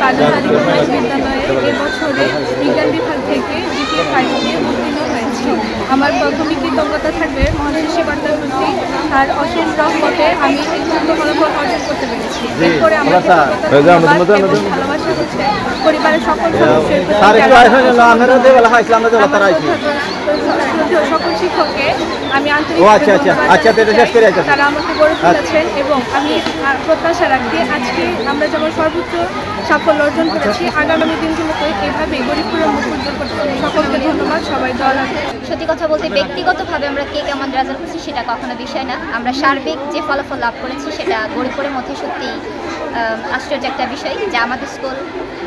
বাজার উচ্চ বিদ্যালয়ে এবছরে বিজ্ঞান বিভাগ থেকে জিপিএ ফাইভ উত্তীর্ণ হয়েছি আমার প্রথমে কৃতজ্ঞতা থাকবে মহাদেব শিবার্তার প্রতি আর অসীম রহমতে আমি এই ফলাফল অর্জন করতে পেরেছি এরপরে আমার ভালোবাসা হচ্ছে পরিবারের সকল সদস্যের প্রতি সকল শিক্ষককে আমি আন্তরিক ও আচ্ছা, আচ্ছা, আচ্ছা, এটা শেষ করে আইতেছে। তারা আমাকে গড়ে তুলেছেন এবং আমি প্রত্যাশা রাখি আজকে আমরা যেমন সর্বোচ্চ সাফল্য অর্জন করেছি আগামী দিনগুলোতে এভাবে গরিবপুরের মুখ উজ্জ্বল করতে। সকলকে ধন্যবাদ সবাই দল সত্যি কথা বলতে ব্যক্তিগতভাবে আমরা কে কেমন রেজাল্ট করছি সেটা কখনো বিষয় না আমরা সার্বিক যে ফলাফল লাভ করেছি সেটা গরিবপুরের মধ্যে সত্যি আশ্চর্য একটা বিষয় যে আমাদের স্কুল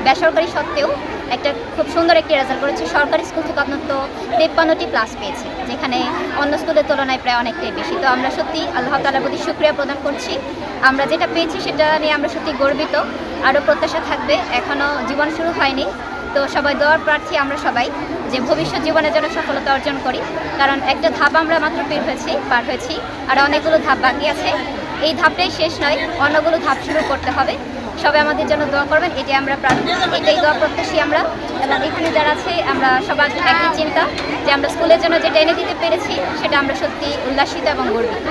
বেসরকারি সত্ত্বেও একটা খুব সুন্দর একটি রেজাল্ট করেছে। সরকারি স্কুল থেকে অন্তত তেপ্পান্নটি প্লাস পেয়েছে, যেখানে অন্য স্কুলের তুলনায় প্রায় অনেকটাই বেশি। তো আমরা সত্যি আল্লাহ তালার প্রতি সুক্রিয়া প্রদান করছি। আমরা যেটা পেয়েছি সেটা নিয়ে আমরা সত্যি গর্বিত। আরও প্রত্যাশা থাকবে, এখনও জীবন শুরু হয়নি। তো সবাই দোয়ার প্রার্থী আমরা সবাই যে ভবিষ্যৎ জীবনে যেন সফলতা অর্জন করি। কারণ একটা ধাপ আমরা মাত্র পের হয়েছি, পার হয়েছি। আর অনেকগুলো ধাপ বাকি আছে। এই ধাপটাই শেষ নয়, অন্যগুলো ধাপ শুরু করতে হবে। সবাই আমাদের জন্য দোয়া করবেন এটাই আমরা এটাই দোয়া প্রত্যাশী আমরা। এবং এখানে যারা আছে, আমরা সবার একই চিন্তা যে আমরা স্কুলের জন্য যেটা এনে দিতে পেরেছি, সেটা আমরা সত্যি উল্লাসিত এবং গর্বিত।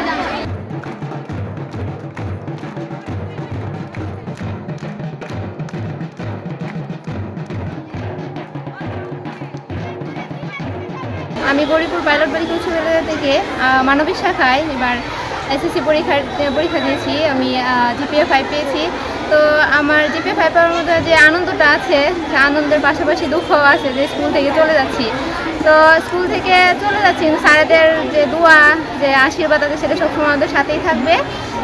আমি গরিপুর পাইলট বালিকা উচ্চ থেকে মানবিক শাখায় এবার এসএসসি পরীক্ষার, পরীক্ষা দিয়েছি, আমি জিপিএ ফাইভ পেয়েছি। তো আমার জিপিএ ফাইভ পাওয়ার মধ্যে যে আনন্দটা আছে সে আনন্দের পাশাপাশি দুঃখও আছে যে স্কুল থেকে চলে যাচ্ছি। তো স্কুল থেকে চলে যাচ্ছি স্যারেদের যে দোয়া, যে আশীর্বাদ আছে সেটা সবসময় আমাদের সাথেই থাকবে।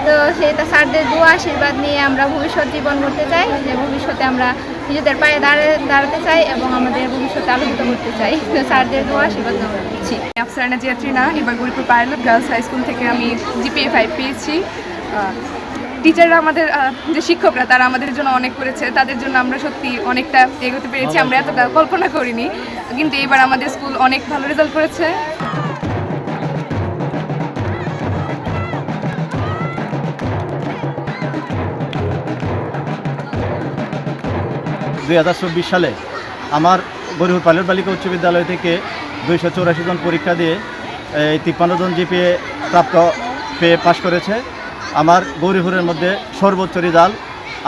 তো সেটা স্যারদের দোয়া, আশীর্বাদ নিয়ে আমরা ভবিষ্যৎ জীবন করতে চাই, যে ভবিষ্যতে আমরা নিজেদের পায়ে দাঁড়ে দাঁড়াতে চাই এবং আমাদের ভবিষ্যতে আলোকিত করতে চাই। তো স্যারদের দোয়া আশীর্বাদ আমরা দিচ্ছি আফসারানা জিয়াত্রিনা এবার Garipur pilot girls high school থেকে আমি জিপিএ ফাইভ পেয়েছি। টিচাররা আমাদের যে শিক্ষকরা তারা আমাদের জন্য অনেক করেছে। তাদের জন্য আমরা সত্যি অনেকটা এগোতে পেরেছি। আমরা এতটা কল্পনা করিনি। কিন্তু এবার আমাদের স্কুল অনেক ভালো রেজাল্ট করেছে। দুই হাজার চব্বিশ সালে আমার গরিপুর পাইলট বালিকা উচ্চ বিদ্যালয় থেকে দুইশো চৌরাশি জন পরীক্ষা দিয়ে, এই তিপ্পান্ন জন জিপিএ প্রাপ্ত পেয়ে পাশ করেছে। আমার গৌরীপুরের মধ্যে সর্বোচ্চ রেজাল্ট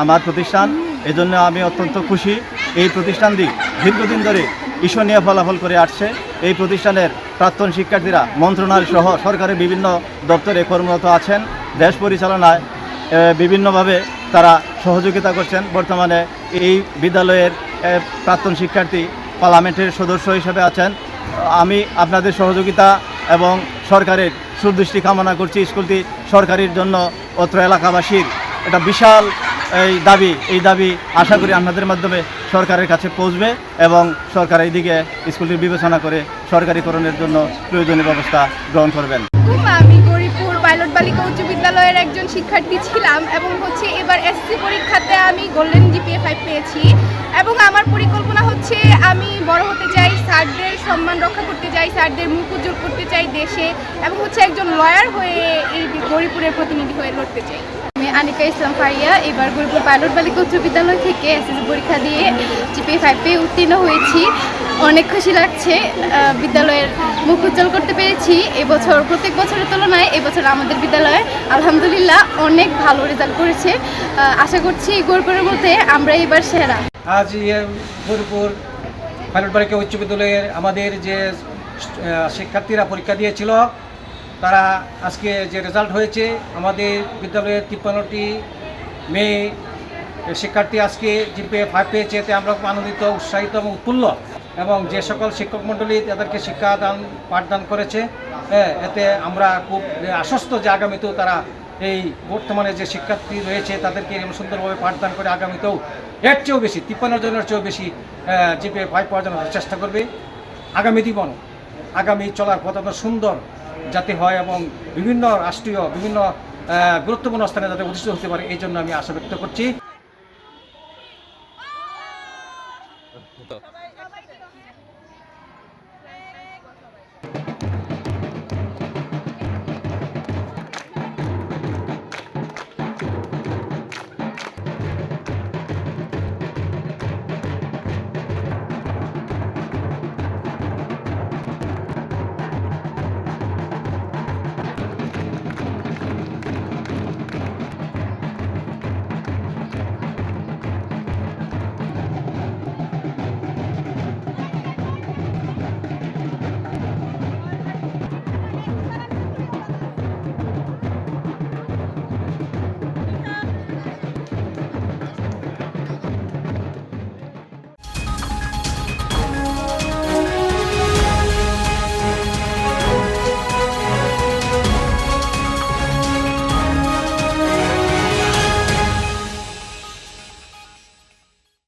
আমার প্রতিষ্ঠান। এই জন্য আমি অত্যন্ত খুশি। এই প্রতিষ্ঠানটি দীর্ঘদিন ধরে ঈশনীয় ফলাফল করে আসছে। এই প্রতিষ্ঠানের প্রাক্তন শিক্ষার্থীরা মন্ত্রণালয় সহ সরকারের বিভিন্ন দপ্তরে কর্মরত আছেন। দেশ পরিচালনায় বিভিন্নভাবে তারা সহযোগিতা করছেন। বর্তমানে এই বিদ্যালয়ের প্রাক্তন শিক্ষার্থী পার্লামেন্টের সদস্য হিসেবে আছেন। আমি আপনাদের সহযোগিতা এবং সরকারের সুদৃষ্টি কামনা করছি। স্কুলটি সরকারের জন্য অত্র এলাকাবাসীর একটা বিশাল এই দাবি। এই দাবি আশা করি আপনাদের মাধ্যমে সরকারের কাছে পৌঁছবে এবং সরকার এই দিকে স্কুলটির বিবেচনা করে সরকারিকরণের জন্য প্রয়োজনীয় ব্যবস্থা গ্রহণ করবেন। আমি গরিপুর পাইলট বালিকা উচ্চ শিক্ষার্থী ছিলাম এবং হচ্ছে এবার এসসি পরীক্ষাতে আমি গোল্ডেন জিপিএ ফাইভ পেয়েছি। এবং আমার পরিকল্পনা হচ্ছে আমি বড় হতে চাই, স্যারদের সম্মান রক্ষা করতে চাই, স্যারদের মুখ উজ্জ্বল করতে চাই দেশে এবং হচ্ছে একজন লয়ার হয়ে এই গরিপুরের প্রতিনিধি হয়ে লড়তে চাই। আনিকা ইসলাম ফারিয়া, এবার গরিপুর পাইলট বালিকা উচ্চ বিদ্যালয় থেকে এসএসসি পরীক্ষা দিয়ে জিপিএ ফাইভ পেয়ে উত্তীর্ণ হয়েছি। অনেক খুশি লাগছে বিদ্যালয়ের মুখ উজ্জ্বল করতে পেরেছি। এবছর, প্রত্যেক বছরের তুলনায় এবছর আমাদের বিদ্যালয়ে, আলহামদুলিল্লাহ, অনেক ভালো রেজাল্ট করেছে। আশা করছি গরিপুরের মধ্যে আমরা এবার সেরা। আজ ফরিদপুর পাইলট বালিকা উচ্চ বিদ্যালয়ের আমাদের যে শিক্ষার্থীরা পরীক্ষা দিয়েছিল তারা আজকে যে রেজাল্ট হয়েছে, আমাদের বিদ্যালয়ের তিপ্পান্নটি মেয়ে শিক্ষার্থী আজকে জিপিএ ফাইভ পেয়েছে। এতে আমরা খুব আনন্দিত, উৎসাহিত এবং উৎফুল্ল। এবং যে সকল শিক্ষক মণ্ডলী তাদেরকে শিক্ষাদান পাঠদান করেছে হ্যাঁ এতে আমরা খুব আশ্বস্ত যে আগামীতেও তারা এই বর্তমানে যে শিক্ষার্থী রয়েছে, তাদেরকে এরকম সুন্দরভাবে পাঠদান করে আগামীতেও এর চেয়েও বেশি, তিপ্পান্ন জনের চেয়েও বেশি জিপিএ ফাইভ পাওয়ার জন্য চেষ্টা করবে। আগামী জীবন আগামী চলার পথ সুন্দর। যাতে হয় এবং বিভিন্ন রাষ্ট্রীয়, বিভিন্ন গুরুত্বপূর্ণ স্থানে যাতে অধিষ্ঠিত হতে পারে, এই জন্য আমি আশা ব্যক্ত করছি।